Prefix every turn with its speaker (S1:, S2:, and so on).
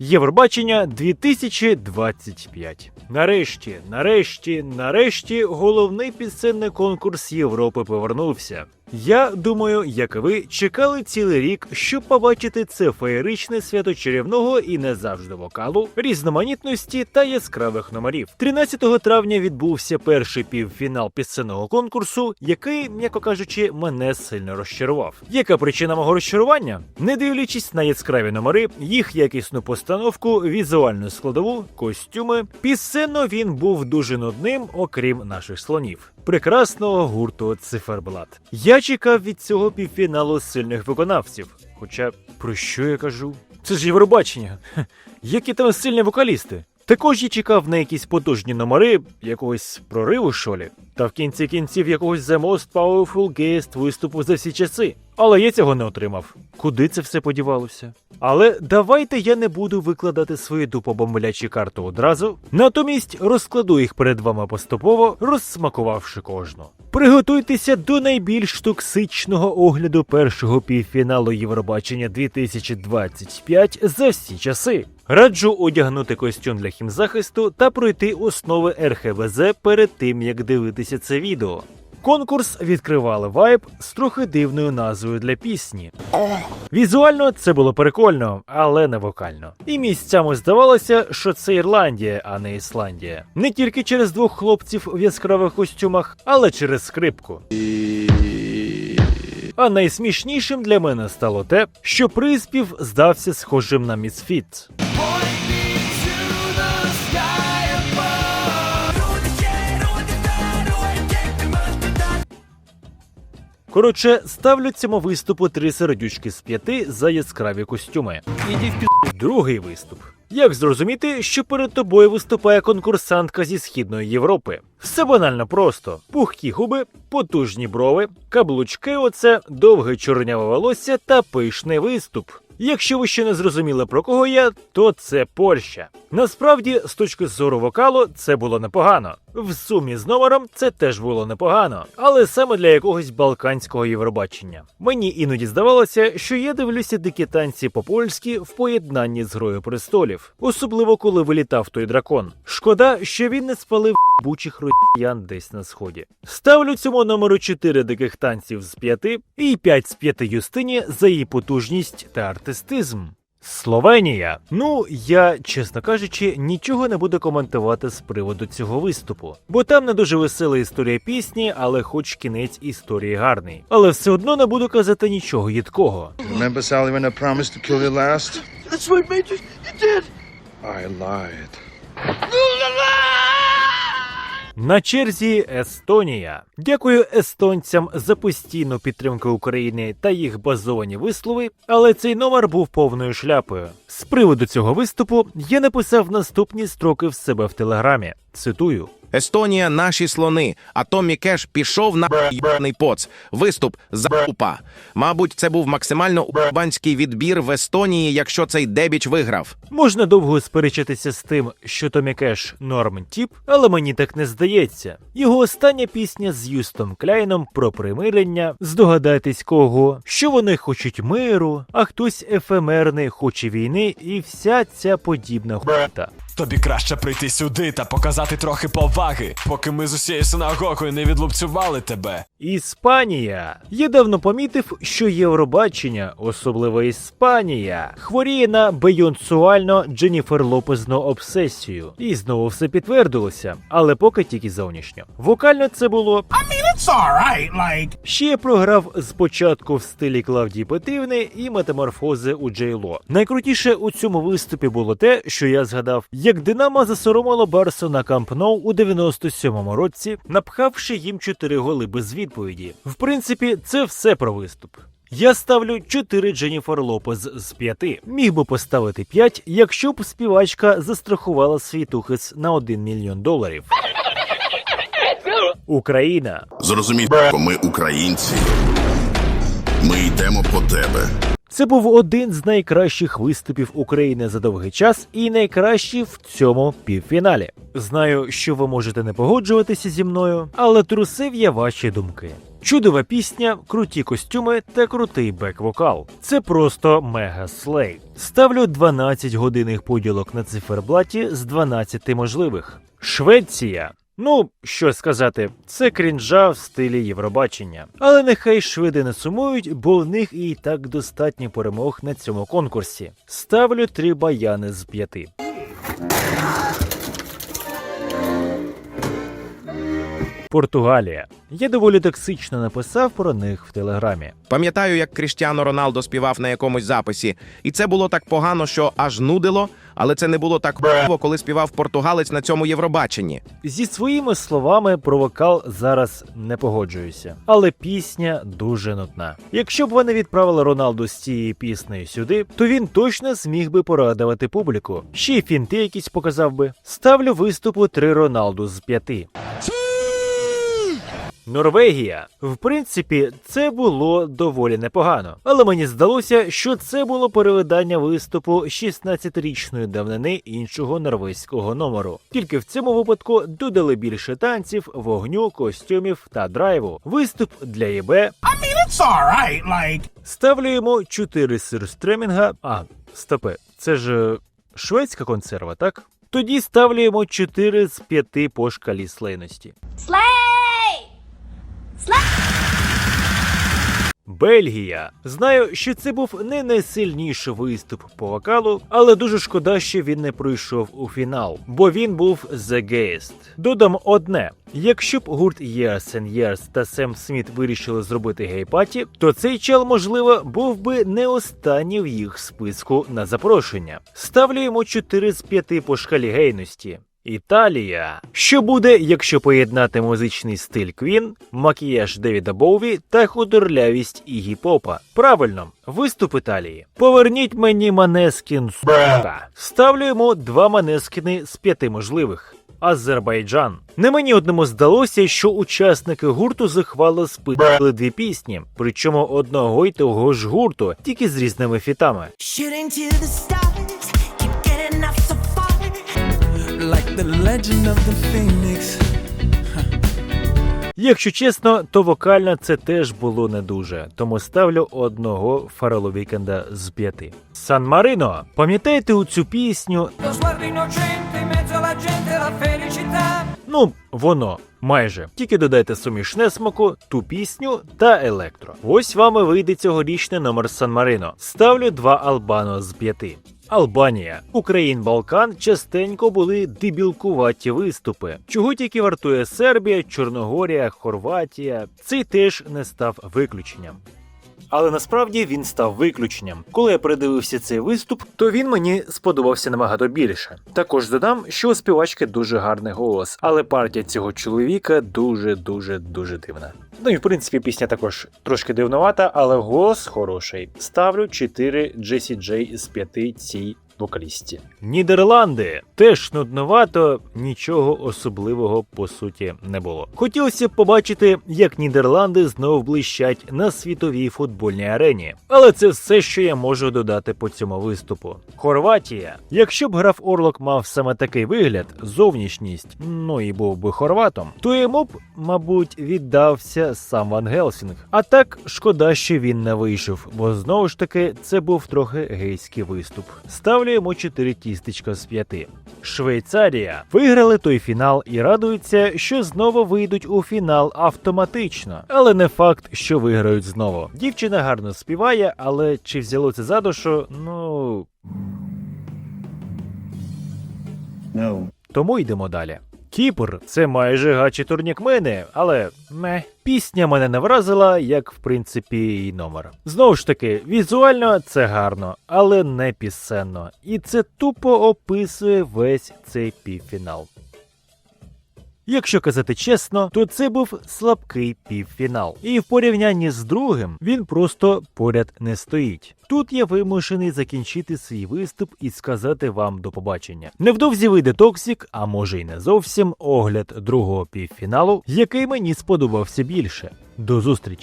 S1: Євробачення 2025. Нарешті, нарешті, нарешті, головний підсильний конкурс Європи повернувся. Я думаю, як і ви чекали цілий рік, щоб побачити це феєричне свято чарівного і не завжди вокалу, різноманітності та яскравих номерів. 13 травня відбувся перший півфінал пісенного конкурсу, який, м'яко кажучи, мене сильно розчарував. Яка причина мого розчарування? Не дивлячись на яскраві номери, їх якісну постановку, візуальну складову, костюми, пісенно він був дуже нудним, окрім наших слонів. Прекрасного гурту Циферблат. Я чекав від цього півфіналу сильних виконавців. Хоча про що я кажу? Це ж Євробачення. Які там сильні вокалісти. Також я чекав на якісь потужні номери, якогось прориву шолі, та в кінці кінців якогось The Most Powerful Guest виступу за всі часи. Але я цього не отримав. Куди це все подівалося? Але давайте я не буду викладати свої дупобомблячі карти одразу. Натомість розкладу їх перед вами поступово, розсмакувавши кожну. Приготуйтеся до найбільш токсичного огляду першого півфіналу Євробачення 2025 за всі часи. Раджу одягнути костюм для хімзахисту та пройти основи РХВЗ перед тим, як дивитися це відео. Конкурс відкривали вайб з трохи дивною назвою для пісні. Візуально це було прикольно, але не вокально. І місцями здавалося, що це Ірландія, а не Ісландія. Не тільки через двох хлопців в яскравих костюмах, але через скрипку. А найсмішнішим для мене стало те, що приспів здався схожим на Місфіт. Коротше, ставлю цьому виступу три сердючки з п'яти за яскраві костюми. Іді в пі... Другий виступ. Як зрозуміти, що перед тобою виступає конкурсантка зі східної Європи? Все банально просто: пухкі губи, потужні брови, каблучки, оце, довге чорняве волосся та пишний виступ. Якщо ви ще не зрозуміли про кого я, то це Польща. Насправді, з точки зору вокалу, це було непогано. В сумі з номером це теж було непогано, але саме для якогось балканського Євробачення. Мені іноді здавалося, що я дивлюся дикі танці по-польськи в поєднанні з грою престолів, особливо коли вилітав той дракон. Шкода, що він не спалив бучих росіян десь на сході. Ставлю цьому номеру 4 диких танців з 5 і 5 з 5 Юстині за її потужність та артистизм. Словенія. Ну, я, чесно кажучи, нічого не буду коментувати з приводу цього виступу, бо там не дуже весела історія пісні, але хоч кінець історії гарний. Але все одно не буду казати нічого їдкого.
S2: Remember, Sally, when I promised to kill you last?
S3: That's right, Major. You did.
S2: I lied.
S1: На черзі Естонія. Дякую естонцям за постійну підтримку України та їх базовані вислови, але цей номер був повною шляпою. З приводу цього виступу я написав наступні строки в себе в телеграмі. Цитую.
S4: Естонія наші слони, а Томі Кеш пішов на єбаний поц. Виступ за упа. Мабуть, це був максимально урбанський відбір в Естонії, якщо цей дебіч виграв.
S1: Можна довго сперечатися з тим, що Томі Кеш норм тіп, але мені так не здається. Його остання пісня з Юстом Кляйном про примирення. Здогадайтесь кого, що вони хочуть миру, а хтось ефемерний хоче війни, і вся ця подібна хута.
S5: Тобі краще прийти сюди та показати трохи поваги, поки ми з усією синагогою не відлупцювали тебе.
S1: Іспанія. Я давно помітив, що Євробачення, особливо Іспанія, хворіє на бейонсуально Дженніфер Лопезну обсесію. І знову все підтвердилося, але поки тільки зовнішньо. Вокально це було
S3: It's all right. Like.
S1: Ще я програв спочатку в стилі Клавдії Петрівни і метаморфози у Джейло. Найкрутіше у цьому виступі було те, що я згадав, як Динамо засоромило Барсу на Камп Ноу у 97-му році, напхавши їм 4 голи без відповіді. В принципі, це все про виступ. Я ставлю 4 Дженніфер Лопез з 5. Міг би поставити 5, якщо б співачка застрахувала свій тухис на 1 мільйон доларів. Україна.
S6: Зрозумій, ми українці. Ми йдемо по тебе.
S1: Це був один з найкращих виступів України за довгий час і найкращий в цьому півфіналі. Знаю, що ви можете не погоджуватися зі мною, але трусив я ваші думки. Чудова пісня, круті костюми та крутий бек-вокал. Це просто мега слей. Ставлю 12 годинних поділок на циферблаті з 12 можливих. Швеція. Ну, що сказати, це крінжа в стилі Євробачення. Але нехай шведи не сумують, бо в них і так достатньо перемог на цьому конкурсі. Ставлю три баяни з п'яти. Португалія. Я доволі токсично написав про них в телеграмі.
S4: Пам'ятаю, як Кріштіано Роналдо співав на якомусь записі, і це було так погано, що аж нудило, але це не було так п***во, коли співав португалець на цьому Євробаченні.
S1: Зі своїми словами про вокал зараз не погоджуюся, але пісня дуже нудна. Якщо б вони відправили Роналду з цією піснею сюди, то він точно зміг би порадувати публіку. Ще й фінти якісь показав би. Ставлю виступу три Роналду з п'яти. Норвегія. В принципі, це було доволі непогано, але мені здалося, що це було перевидання виступу 16-річної давнини іншого норвезького номеру. Тільки в цьому випадку додали більше танців, вогню, костюмів та драйву. Виступ для ЄБ
S3: I mean, it's alright. Like,
S1: ставлю йому 4 сирстремінга. А, стопе, це ж е, шведська консерва, так? Тоді ставлю йому 4 з 5 по шкалі слейності.
S6: Slay!
S1: Бельгія. Знаю, що це був не найсильніший виступ по вокалу, але дуже шкода, що він не пройшов у фінал, бо він був The Gayest. Додам одне: якщо б гурт Years and Years та Сем Сміт вирішили зробити гей-паті, то цей чел, можливо, був би не останній в їх списку на запрошення. Ставлю йому 4 з 5 по шкалі гейності. Італія. Що буде, якщо поєднати музичний стиль Квін, макіяж Девіда Боуві та худорлявість Ігі Попа? Правильно, виступ Італії. Поверніть мені Манескін сука. Ставлю йому два Манескіни з п'яти можливих. Азербайджан. Не мені одному здалося, що учасники гурту захвало спили дві пісні, причому одного й того ж гурту, тільки з різними фітами. Якщо чесно, то вокально це теж було не дуже, тому ставлю одного Фарелу Вікенда з п'яти. Сан Марино, пам'ятаєте у цю пісню? Ну, воно. Майже тільки додайте сумішне смаку, ту пісню та електро. Ось вам і вийде цьогорічний номер Сан Марино. Ставлю два Албано з п'яти. Албанія, Україн, Балкан частенько були дебілкуваті виступи. Чого тільки вартує Сербія, Чорногорія, Хорватія. Цей теж не став виключенням. Але насправді він став виключенням. Коли я передивився цей виступ, то він мені сподобався набагато більше. Також додам, що у співачки дуже гарний голос, але партія цього чоловіка дуже дуже дуже дивна. Ну і в принципі пісня також трошки дивнувата, але голос хороший. Ставлю 4 Джесі Джей з 5 цій вокалісті. Нідерланди теж нудновато, нічого особливого по суті не було. Хотілося б побачити, як Нідерланди знову блищать на світовій футбольній арені. Але це все, що я можу додати по цьому виступу. Хорватія. Якщо б граф Орлок мав саме такий вигляд, зовнішність, ну і був би хорватом, то йому б, мабуть, віддався сам Ван Гелсінг. А так шкода, що він не вийшов, бо знову ж таки це був трохи гейський виступ. Ставлю йому 4 тістечка з 5. Швейцарія виграли той фінал і радуються, що знову вийдуть у фінал автоматично. Але не факт, що виграють знову. Дівчина гарно співає, але чи взяло це за душу? Ну
S3: no.
S1: тому йдемо далі. Кіпр це майже гачі турнікмени, але ме. Пісня мене не вразила, як в принципі і номер. Знову ж таки, візуально це гарно, але не пісенно. І це тупо описує весь цей півфінал. Якщо казати чесно, то це був слабкий півфінал. І в порівнянні з другим він просто поряд не стоїть. Тут я вимушений закінчити свій виступ і сказати вам до побачення. Невдовзі вийде Токсік, а може й не зовсім огляд другого півфіналу, який мені сподобався більше. До зустрічі!